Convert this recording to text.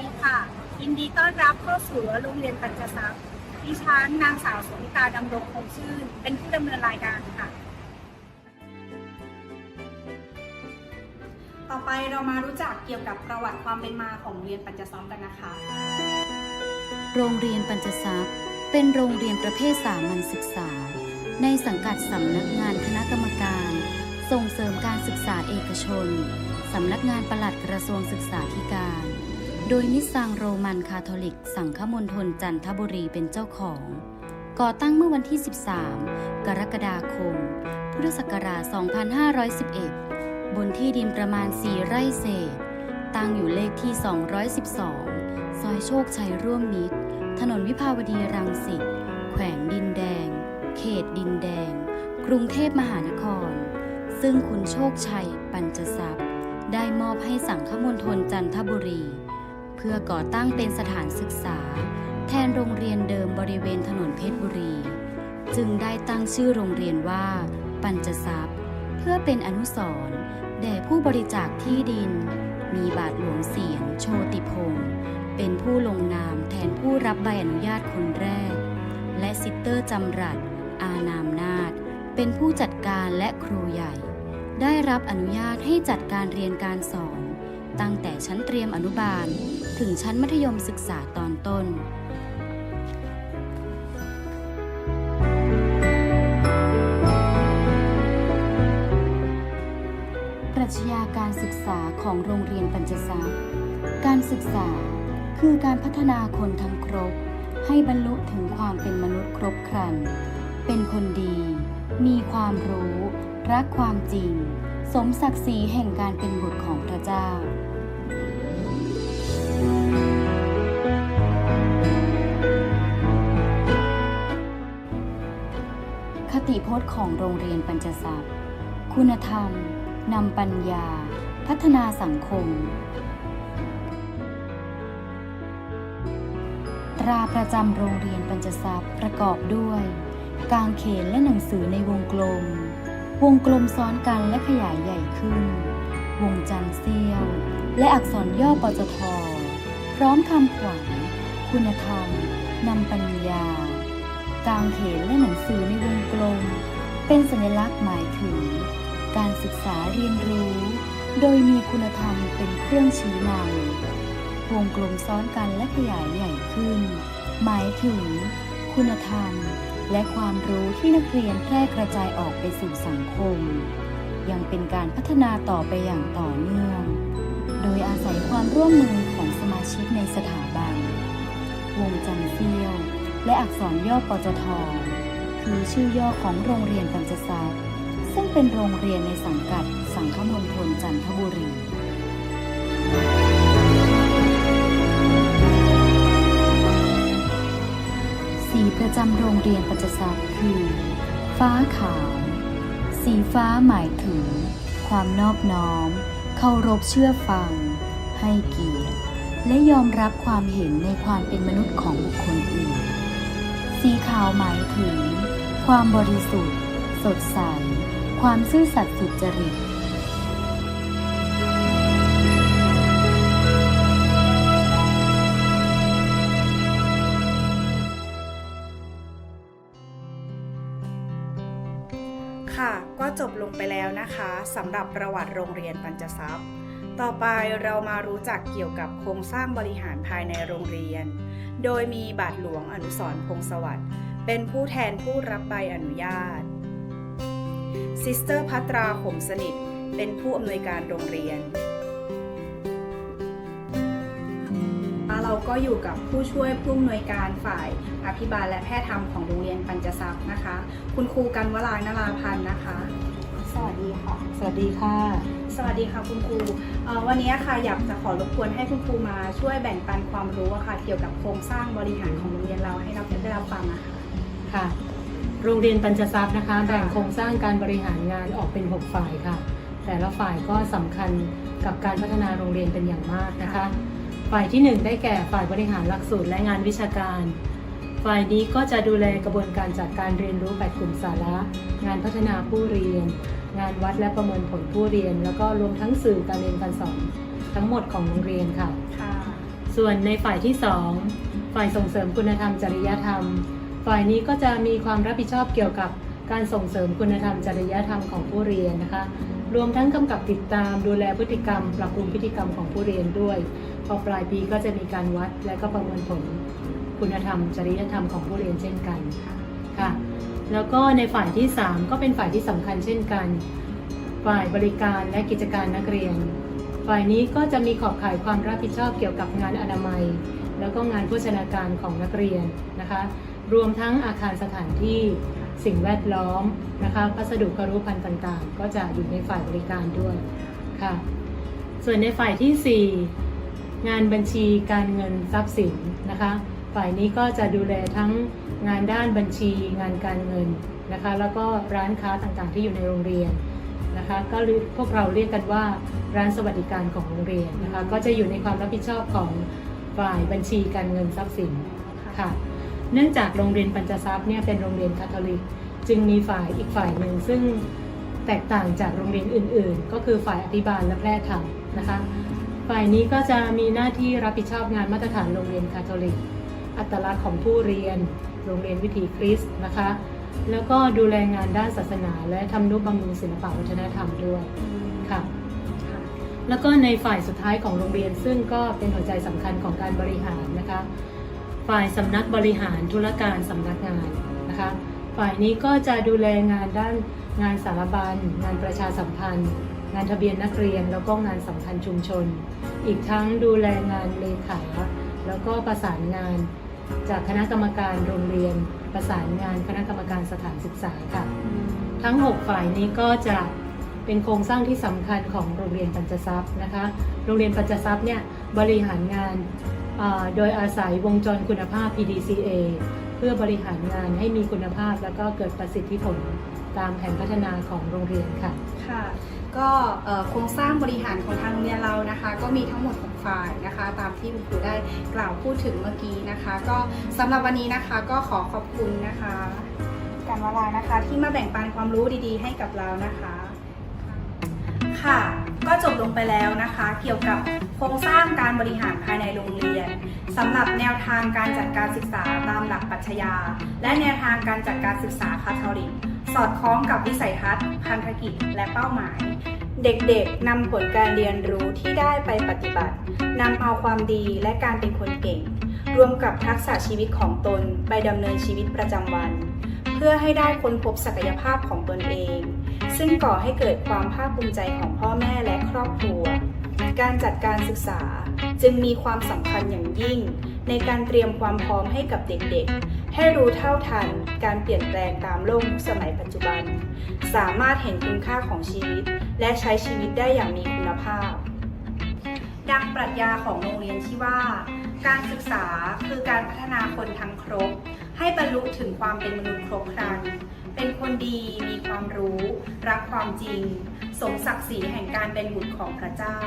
ดีค่ะ ยินดีต้อนรับเข้าสู่โรงเรียนปัญจทรัพย์ดิฉันนางสาวสุนิตาดำรงคงชื่น เป็นผู้ดำเนินรายการค่ะ ต่อไปเรามารู้จักเกี่ยวกับประวัติความเป็นมาของโรงเรียนปัญจทรัพย์กันนะคะ โรงเรียนปัญจทรัพย์ เป็นโรงเรียนประเภทสามัญศึกษา ในสังกัดสำนักงานคณะกรรมการ ส่งเสริมการศึกษาเอกชนสำนักงานปลัดกระทรวงศึกษาธิการ โดยนิสซังโรมันคาทอลิก สังฆมณฑลจันทบุรีเป็นเจ้าของ ก่อตั้งเมื่อวันที่ 13 กรกฎาคม พุทธศักราช 2511 บนที่ดินประมาณ 4 ไร่เศษ ตั้งอยู่เลขที่ 212 ซอยโชคชัยร่วมมิตร ถนนวิภาวดีรังสิต แขวงดินแดง เขตดินแดง กรุงเทพมหานคร ซึ่งคุณโชคชัยปัญจทรัพย์ ได้มอบให้สังฆมณฑลจันทบุรี พื่อก่อตั้งเป็นสถานศึกษา แทนโรงเรียนเดิมบริเวณถนนเพชรบุรี จึงได้ตั้งชื่อโรงเรียนว่า ปัญจทรัพย์ เพื่อเป็นอนุสรณ์แด่ผู้บริจาคที่ดิน มีบาทหลวงเสียนโชติพงศ์เป็นผู้ลงนามแทนผู้รับใบอนุญาตคนแรก และซิสเตอร์จำรัดอานามนาถเป็นผู้จัดการและครูใหญ่ ได้รับอนุญาตให้จัดการเรียนการสอน ตั้งแต่ชั้นเตรียมอนุบาล ถึงชั้นมัธยมศึกษาตอนต้น ปรัชญาการศึกษาของโรงเรียนปัญจทรัพย์การศึกษาคือการพัฒนาคนทั้งครบ ให้บรรลุถึงความเป็นมนุษย์ครบครัน เป็นคนดี มีความรู้ รักความจริง สมศักดิ์ศรีแห่งการเป็นบุตรของพระเจ้า คติพจน์ของโรงเรียนปัญจทรัพย์คุณธรรมนำปัญญา พัฒนาสังคม ตราประจำโรงเรียนปัญจทรัพย์ประกอบด้วย กางเขนและหนังสือในวงกลม วงกลมซ้อนกันและขยายใหญ่ขึ้น วงจันทร์เสี้ยว และอักษรย่อปจทพร้อมคำขวัญคุณธรรมนำปัญญา กางเขนและหนังสือในวงกลม เป็นสัญลักษณ์หมายถึง การศึกษาเรียนรู้ โดยมีคุณธรรมเป็นเครื่องชี้นำวงกลมซ้อนกันและขยายใหญ่ขึ้น หมายถึง คุณธรรม และความรู้ที่นักเรียนแพร่กระจายออกไปสู่สังคม ยังเป็นการพัฒนาต่อไปอย่างต่อเนื่อง โดยอาศัยความร่วมมือของสมาชิกในสถาบัน วงจันเสี้ยว และอักษรย่อปจทคือชื่อย่อของโรงเรียนปัญจทรัพย์ซึ่งเป็นโรงเรียนในสังกัดสังฆมณฑลจันทบุรี เรียนปัจจทรัพย์คือ ฟ้าขาว สีฟ้าหมายถึง ความนอบน้อม เคารพเชื่อฟัง ให้เกียรติ และยอมรับความเห็นในความเป็นมนุษย์ของบุคคลอื่น สีขาวหมายถึง ความบริสุทธิ์ สดใส ความซื่อสัตย์สุจริต ค่ะก็จบลงไปแล้วนะคะสำหรับประวัติโรงเรียนปัญจทรัพย์ ต่อไปเรามารู้จักเกี่ยวกับโครงสร้างบริหารภายในโรงเรียน โดยมีบาทหลวงอนุสรพงศสวัสด์เป็นผู้แทนผู้รับใบอนุญาตซิสเตอร์พัตราขมสนิท เป็นผู้อำนวยการโรงเรียน เราก็อยู่กับผู้ช่วยผู้อำนวยการฝ่าย อภิบาลและแพทย์ธรรมของโรงเรียนปัญจทรัพย์นะคะ คุณครูกันวลานราพันธ์นะคะ สวัสดีค่ะ สวัสดีค่ะ สวัสดีค่ะคุณครูเอ่อวันนี้ค่ะอยากจะขอรบกวนให้คุณครูมาช่วยแบ่งปันความรู้อะค่ะ เกี่ยวกับโครงสร้างบริหารของโรงเรียนเราให้เราได้รับฟังอะค่ะค่ะ โรงเรียนปัญจทรัพย์นะคะ แบ่งโครงสร้างการบริหารงานออกเป็น 6 ฝ่ายค่ะ แต่ละฝ่ายก็สำคัญกับการพัฒนาโรงเรียนเป็นอย่างมากนะคะ ฝ่ายทีหนึ่1 ได้แก่ฝ่ายบริหารหลักสูตรและงานวิชาการ ฝ่ายนี้ก็จะดูแลกระบวนการจัดการเรียนรู้8กลุ่มสาระ งานพัฒนาผู้เรียน งานวัดและประเมินผลผู้เรียน แล้วก็รวมทั้งสื่อการเรียนการสอนทั้งหมดของโรงเรียนค่ะค่ะ ส่วนในฝ่ายที่ 2 ฝ่ายส่งเสริมคุณธรรมจริยธรรม ฝ่ายนี้ก็จะมีความรับผิดชอบเกี่ยวกับการส่งเสริมคุณธรรมจริยธรรมของผู้เรียนนะคะ รวมทั้งกำกับติดตามดูแลพฤติกรรม ปรับปรุงพฤติกรรมของผู้เรียนด้วย พอปลายปีก็จะมีการวัดและก็ประเมินผล คุณธรรม จริยธรรมของผู้เรียนเช่นกันค่ะแล้วก็ในฝ่ายที่ 3 ก็เป็นฝ่ายที่สำคัญเช่นกัน ฝ่ายบริการและกิจการนักเรียน ฝ่ายนี้ก็จะมีขอบข่ายความรับผิดชอบเกี่ยวกับงานอนามัย แล้วก็งานโภชนาการของนักเรียนนะคะ รวมทั้งอาคารสถานที่สิ่งแวดล้อมนะคะพัสดุกรุพันธ์ต่างๆ ก็จะอยู่ในฝ่ายบริการด้วยค่ะ ส่วนในฝ่ายทีสี่4 งานบัญชีการเงินทรัพย์สินนะคะ ฝ่ายนี้ก็จะดูแลทั้งงานด้านบัญชีงานการเงินนะคะ แล้วก็ร้านค้าต่างๆที่อยู่ในโรงเรียนนะคะ ก็พวกเราเรียกกันว่าร้านสวัสดิการของโรงเรียนนะคะ ก็จะอยู่ในความรับผิดชอบของฝ่ายบัญชีการเงินทรัพย์สินค่ะ เนื่องจากโรงเรียนปัญจทรัพย์เนี่ยเป็นโรงเรียนคาทอลิก จึงมีฝ่ายอีกฝ่ายหนึ่งซึ่งแตกต่างจากโรงเรียนอื่น ๆ ก็คือฝ่ายอภิบาลและแพทย์ธรรมนะคะ ฝ่ายนี้ก็จะมีหน้าที่รับผิดชอบงานมาตรฐานโรงเรียนคาทอลิก อัตลักษณ์ของผู้เรียน โรงเรียนวิถีคริสต์นะคะ แล้วก็ดูแลงานด้านศาสนาและทำนุบำรุงศิลปวัฒนธรรมด้วยค่ะแล้วก็ในฝ่ายสุดท้ายของโรงเรียนซึ่งก็เป็นหัวใจสำคัญของการบริหารนะคะ ฝ่ายสำนักบริหารธุรการสำนักงานนะคะ ฝ่ายนี้ก็จะดูแลงานด้านงานสารบัญ งานประชาสัมพันธ์ งานทะเบียนนักเรียนแล้วก็งานสำคัญชุมชน อีกทั้งดูแลงานเลขา แล้วก็ประสานงานจากคณะกรรมการโรงเรียน ประสานงานคณะกรรมการสถานศึกษาค่ะ ทั้ง 6 ฝ่ายนี้ก็จะเป็นโครงสร้างที่สำคัญของโรงเรียนปัญจทรัพย์นะคะ โรงเรียนปัญจทรัพย์เนี่ยบริหารงานอ่าโดยอาศัยวงจรคุณภาพ PDCA เพื่อบริหารงานให้มีคุณภาพ แล้วก็เกิดประสิทธิผลตามแผนพัฒนาของโรงเรียนค่ะ ค่ะ ก็โครงสร้างบริหารของทางโรงเรียนเรานะคะ ก็มีทั้งหมด6ฝ่ายนะคะ ตามที่คุณครูได้กล่าวพูดถึงเมื่อกี้นะคะ ก็สำหรับวันนี้นะคะก็ขอขอบคุณนะคะการวลานะคะ ที่มาแบ่งปันความรู้ดีๆ ให้กับเรานะคะ ค่ะ ก็จบลงไปแล้วนะคะ เกี่ยวกับโครงสร้างการบริหารภายในโรงเรียนสำหรับแนวทางการจัดการศึกษาตามหลักปรัชญาและแนวทางการจัดการศึกษาคาทอลิก สอดคล้องกับวิสัยทัศน์พันธกิจและเป้าหมาย เด็กๆนำผลการเรียนรู้ที่ได้ไปปฏิบัตินำเอาความดีและการเป็นคนเก่ง รวมกับทักษะชีวิตของตนไปดำเนินชีวิตประจำวัน เพื่อให้ได้ค้นพบศักยภาพของตนเอง ซึ่งก่อให้เกิดความภาคภูมิใจของพ่อแม่และครอบครัว การจัดการศึกษาจึงมีความสำคัญอย่างยิ่ง ในการเตรียมความพร้อมให้กับเด็กๆ ให้รู้เท่าทันการเปลี่ยนแปลงตามโลกสมัยปัจจุบัน สามารถเห็นคุณค่าของชีวิต และใช้ชีวิตได้อย่างมีคุณภาพ ดังปรัชญาของโรงเรียนที่ว่า การศึกษาคือการพัฒนาคนทั้งครบ ให้บรรลุถึงความเป็นมนุษย์ครบครัน เป็นคนดีมีความรู้ รักความจริง สมศักดิ์ศรีแห่งการเป็นบุตรของพระเจ้า